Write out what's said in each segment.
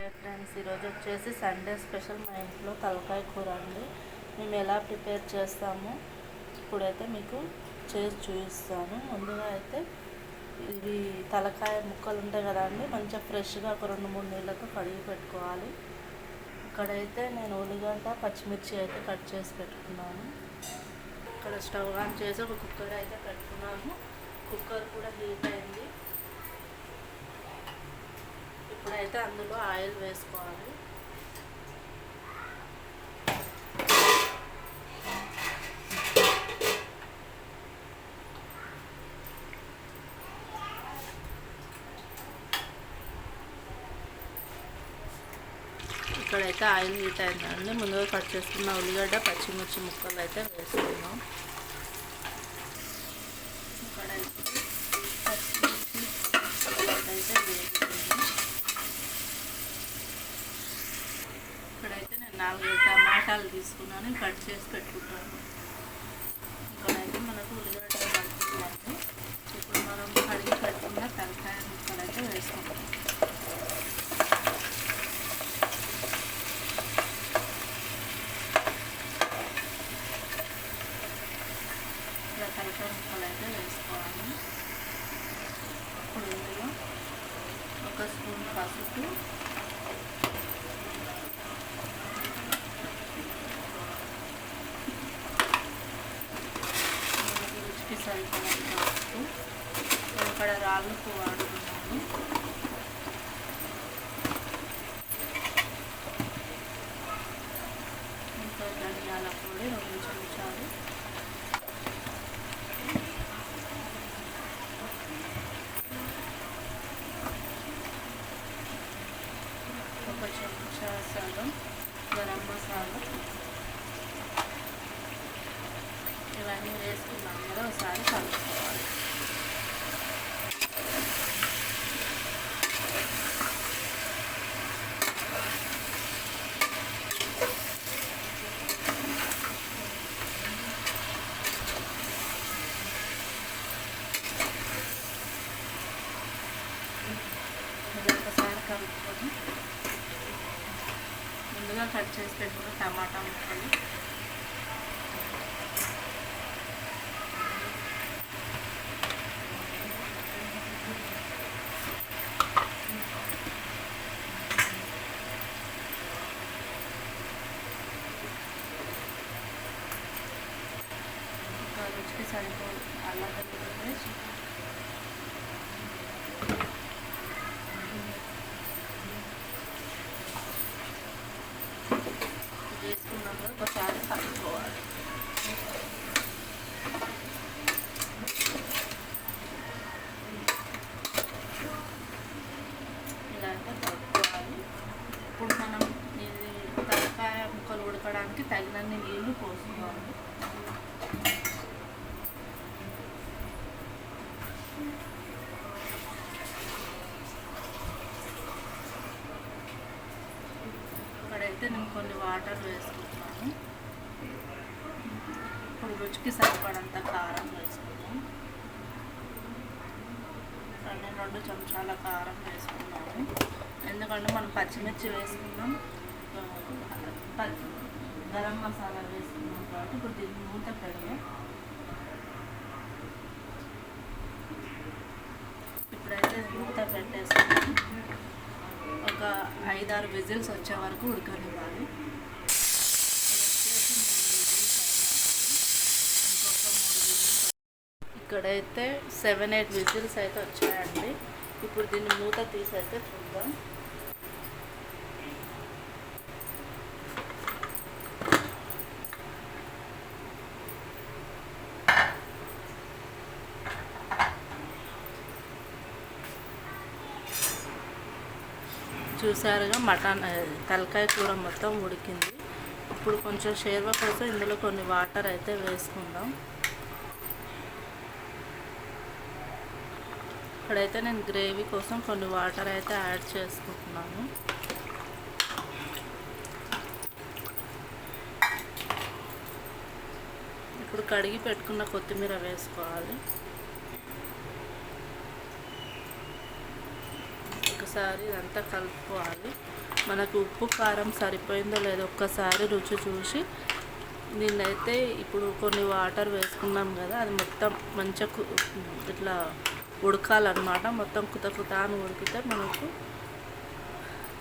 Friends ఈరోజు వచ్చేసి Sunday special మా ఇంట్లో తలకాయ కూర అండి. మేము ఎలా ప్రిపేర్ చేస్తామో ఇప్పుడైతే మీకు చేసి చూపిస్తాను. ముందుగా అయితే ఇవి తలకాయ ముక్కలు ఉంటాయి కదండి మంచిగా ఫ్రెష్గా ఒక రెండు మూడు నీళ్ళతో కడిగి పెట్టుకోవాలి. ఇక్కడైతే నేను ఉల్లిగడ్డ పచ్చిమిర్చి అయితే కట్ చేసి పెట్టుకున్నాను. ఇక్కడ స్టవ్ ఆన్ చేసి ఒక కుక్కర్ అయితే పెట్టుకున్నాను. కుక్కర్ కూడా హీట్ అయింది. ఇప్పుడైతే అందులో ఆయిల్ వేసుకోవాలి. ఇక్కడైతే ఆయిల్ హీట్ అయిందండి ముందుగా కట్ చేసుకున్న ఉల్లిగడ్డ పచ్చిమిర్చి ముక్కలు అయితే వేసుకున్నాం ఇక్కడైతే పచ్చిమిర్చి ఉల్లిగడ్డ అయితే వేసుకున్నాం ఇక్కడైతే నేను నాలుగైదు టమాటాలు తీసుకున్నాను కట్ చేసి పెట్టుకుంటాను. ఇక్కడైతే మనకు ఉల్లిగడ్డ పడుతుందండి ఇప్పుడు మనం కడిగి పెట్టుకున్న తలకాయ ముక్కలైతే అయితే వేసుకుంటాం. ఇలా తలకాయ ముక్కలు అయితే వేసుకోవాలి. ఇప్పుడు ఇందులో ఒక స్పూన్ పసుపు రుచికి ఇక్కడ రాళ్ళకు వాడుతున్నాను ఇంకా ధనియాల పొడి రెండు చెంచాలు. ఒక చెంచా సగం గరం మసాలా. ఇవన్నీ వేసుకున్నాం కదా ఒకసారి కలుపుకోవాలి. ఒకసారి కలుపుకొని ముందుగా కట్ చేసి పెట్టుకున్న టమాటా ముక్కలు ఇంకా రుచికి సరిపోదు అల్లం ఒకసారి కలుపుకోవాలి ఇలా అయితే కలుపుకోవాలి ఇప్పుడు మనం ఇది తలకాయ ముక్కలు ఉడకడానికి తగినన్ని నీళ్ళు పోసుకోవాలి అయితే నేను కొన్ని వాటర్ వేసుకుంటున్నాను. ఇప్పుడు రుచికి సరిపడంత కారం వేసుకుందాం. రెండు రెండు చెంచాల కారం వేసుకున్నాము ఎందుకంటే మనం పచ్చిమిర్చి వేసుకున్నాం. ప- గరం మసాలా వేసుకున్నాం కాబట్టి ఇప్పుడు దీన్ని మూత పెడదాం ఇప్పుడైతే మూత పెట్టేసుకున్నాం ఒక ఐదారు విజిల్స్ వచ్చే వరకు ఉడకనివ్వాలి. ఇంకొక మూడు విజిల్స్ ఇక్కడైతే సెవెన్ ఎయిట్ విజిల్స్ అయితే వచ్చాయండి. ఇప్పుడు దీన్ని మూత తీసైతే చూద్దాం. చూసారుగా మటన్ తలకాయ కూర మొత్తం ఉడికింది. ఇప్పుడు కొంచెం షేర్వా కోసం ఇందులో కొన్ని వాటర్ అయితే వేసుకుందాం. ఇక్కడైతే నేను గ్రేవీ కోసం కొన్ని వాటర్ అయితే యాడ్ చేసుకుంటున్నాను. ఇప్పుడు కడిగి పెట్టుకున్న కొత్తిమీర వేసుకోవాలి. ఒకసారి ఇదంతా కలుపుకోవాలి. మనకు ఉప్పు కారం సరిపోయిందో లేదో ఒక్కసారి రుచి చూసి నిన్నైతే ఇప్పుడు కొన్ని వాటర్ వేసుకున్నాం కదా అది మొత్తం మంచిగా ఇట్లా ఉడకాలన్నమాట. మొత్తం కుత కుత అని ఉడికితే మనకు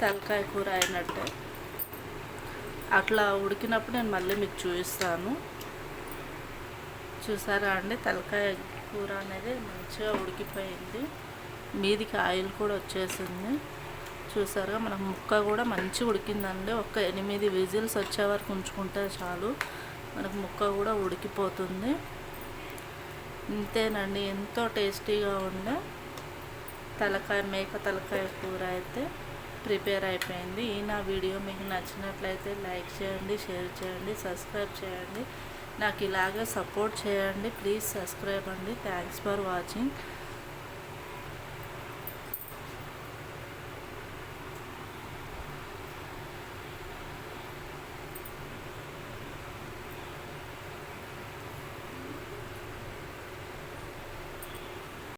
తలకాయ కూర అయినట్టే. అట్లా ఉడికినప్పుడు నేను మళ్ళీ మీకు చూపిస్తాను. చూసారా అండి? తలకాయ కూర అనేది మంచిగా ఉడికిపోయింది. మీదికి ఆయిల్ కూడా వచ్చేసింది. చూసారుగా మనకు ముక్క కూడా మంచిగా ఉడికిందండి. ఒక ఎనిమిది విజిల్స్ వచ్చే వరకు ఉంచుకుంటే చాలు. మనకు ముక్క కూడా ఉడికిపోతుంది. ఇంతేనండి ఎంతో టేస్టీగా ఉండే తలకాయ మేక తలకాయ కూర అయితే ప్రిపేర్ అయిపోయింది. ఈ నా వీడియో మీకు నచ్చినట్లయితే లైక్ చేయండి షేర్ చేయండి సబ్స్క్రైబ్ చేయండి. నాకు ఇలాగే సపోర్ట్ చేయండి. ప్లీజ్ సబ్స్క్రైబ్ అండి. Thanks for watching.